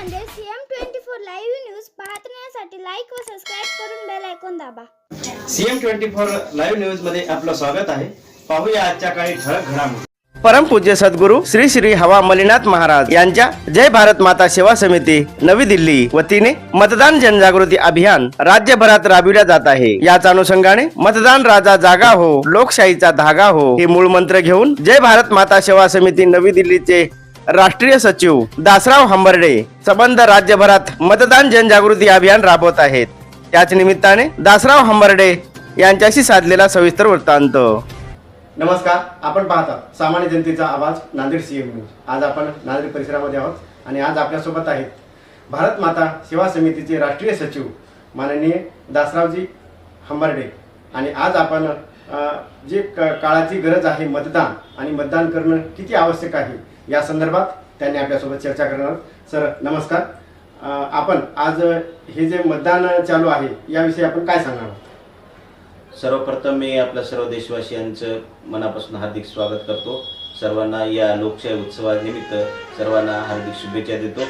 Nanded CM twenty four live news पाहण्यासाठी like व subscribe करून बेल ऐकून दाबा. सीएम ट्वेंटी फोर लाईव्ह न्यूजमध्ये आपलं स्वागत आहे. पाहूया आजच्या काही ठळक घडामोडी. परमपूज्य सद्गुरू श्री श्री हवा मलिनाथ महाराज यांच्या जय भारत माता सेवा समिती नवी दिल्ली वतीने मतदान जनजागृती अभियान राज्यभरात राबविल्या जात आहे. याच अनुषंगाने मतदान राजा जागा हो लोकशाहीचा धागा हो हे मूळ मंत्र घेऊन जय भारत माता सेवा समिती नवी दिल्लीचे राष्ट्रीय सचिव दासराव हंबर्डे संबंध राज्यभरात मतदान जनजागृती अभियान राबवत आहेत. त्याच निमित्ताने दासराव हंबर्डे यांच्याशी साधलेला सविस्तर वृत्तांत. नमस्कार आपण पाहता सामान्य जनतेचा आवाज नांदेड सीएम न्यूज आज आपण नांदेड परिसरामध्ये आहोत आणि आज आपल्यासोबत आहेत भारत माता सेवा समितीचे राष्ट्रीय सचिव माननीय दासरावजी हंबर्डे. आणि आज आपण जे काळाची गरज आहे मतदान आणि मतदान करणं किती आवश्यक आहे या संदर्भात त्यांनी आपल्यासोबत चर्चा करणार सर नमस्कार. आपण आज हे जे मतदान चालू आहे याविषयी आपण काय सांगणार आहोत? सर्वप्रथम मी आपल्या सर्व देशवासियांचं मनापासून हार्दिक स्वागत करतो. सर्वांना या लोकशाही उत्सवानिमित्त सर्वांना हार्दिक शुभेच्छा देतो.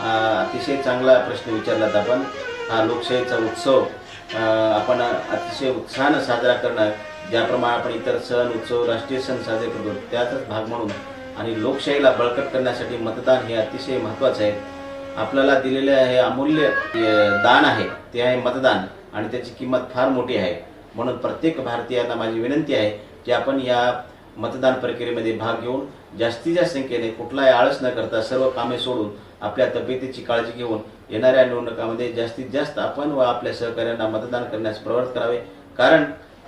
अतिशय चांगला प्रश्न विचारलात आपण. हा लोकशाहीचा उत्सव आपण अतिशय उत्साहानं साजरा करणार. ज्याप्रमाणे आपण इतर सण उत्सव राष्ट्रीय सण साजरे करतो त्याचाच भाग म्हणून आणि लोकशाहीला बळकट करण्यासाठी मतदान हे अतिशय महत्त्वाचं आहे. आपल्याला दिलेले हे अमूल्य दान आहे. ते आहे मतदान आणि त्याची किंमत फार मोठी आहे. म्हणून प्रत्येक भारतीयांना माझी विनंती आहे की आपण या मतदान प्रक्रियेमध्ये भाग घेऊन जास्तीत जास्त संख्येने कुठलाही आळस न करता सर्व कामे सोडून आपल्या तब्येतीची काळजी घेऊन येणाऱ्या निवडणुकामध्ये जास्तीत जास्त आपण व आपल्या सहकार्यांना मतदान करण्यास प्रवृत्त करावे. कारण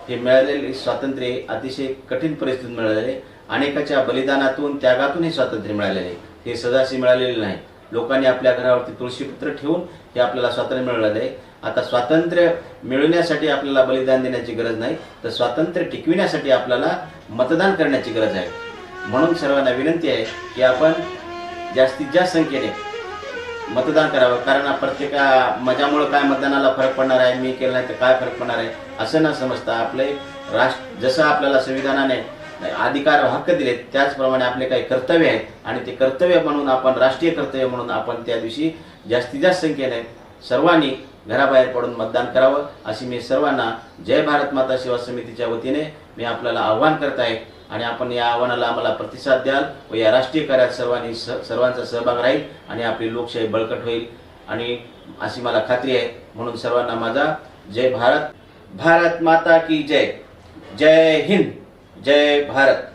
हे मिळालेले स्वातंत्र्य अतिशय कठीण परिस्थितीत मिळालेले अनेकाच्या बलिदानातून त्यागातून हे स्वातंत्र्य मिळालेले आहे. हे सदाशी मिळालेले नाही. लोकांनी आपल्या घरावरती तुळशीपत्र ठेवून हे आपल्याला स्वातंत्र्य मिळालेलं आहे. आता स्वातंत्र्य मिळवण्यासाठी आपल्याला बलिदान देण्याची गरज नाही तर स्वातंत्र्य टिकविण्यासाठी आपल्याला मतदान करण्याची गरज आहे. म्हणून सर्वांना विनंती आहे की आपण जास्तीत जास्त संख्येने मतदान करावं. कारण प्रत्येका मजामुळं काय मतदानाला फरक पडणार आहे मी केलं नाही तर काय फरक पडणार आहे असं न समजता आपले राष्ट्र जसं आपल्याला संविधानाने अधिकार हक्क दिलेत त्याचप्रमाणे आपले काही कर्तव्य आहेत आणि ते कर्तव्य म्हणून आपण राष्ट्रीय कर्तव्य म्हणून आपण त्या दिवशी जास्तीत जास्त संख्येने सर्वांनी घराबाहेर पडून मतदान करावं अशी मी सर्वांना जय भारत माता सेवा समितीच्या वतीने मी आपल्याला आव्हान करत आहे. आणि आपण या आव्हानाला आम्हाला प्रतिसाद द्याल व या राष्ट्रीय कार्यात सर्वांनी स सर्वांचा सहभाग राहील आणि आपली लोकशाही बळकट होईल. आणि अशी मला खात्री आहे. म्हणून सर्वांना माझा जय भारत. भारत माता की जय. जय हिंद. जय भारत.